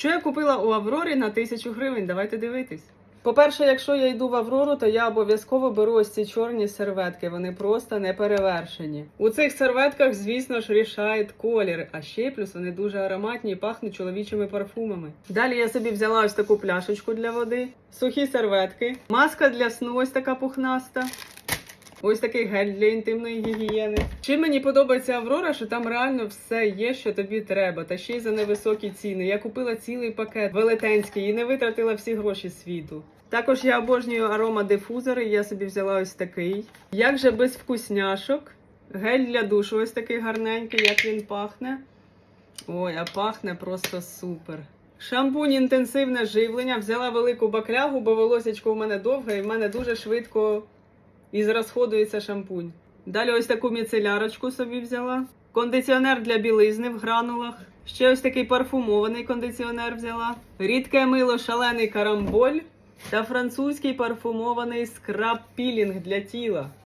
Що я купила у Аврорі на тисячу гривень? Давайте дивитись. По-перше, якщо я йду в Аврору, то я обов'язково беру ось ці чорні серветки. Вони просто не перевершені. У цих серветках, звісно ж, рішає колір, а ще плюс вони дуже ароматні і пахнуть чоловічими парфумами. Далі я собі взяла ось таку пляшечку для води, сухі серветки, маска для сну, ось така пухнаста. Ось такий гель для інтимної гігієни. Чим мені подобається Аврора, що там реально все є, що тобі треба, та ще й за невисокі ціни. Я купила цілий пакет велетенський і не витратила всі гроші світу. Також я обожнюю аромадифузори, я собі взяла ось такий. Як же без вкусняшок? Гель для душу ось такий гарненький, як він пахне. Ой, а пахне просто супер. Шампунь інтенсивне живлення. Взяла велику баклягу, бо волосечко у мене довге і в мене дуже швидко і зрозходується шампунь. Далі ось таку міцелярочку собі взяла. Кондиціонер для білизни в гранулах. Ще ось такий парфумований кондиціонер взяла. Рідке мило шалений карамболь та французький парфумований скраб-пілінг для тіла.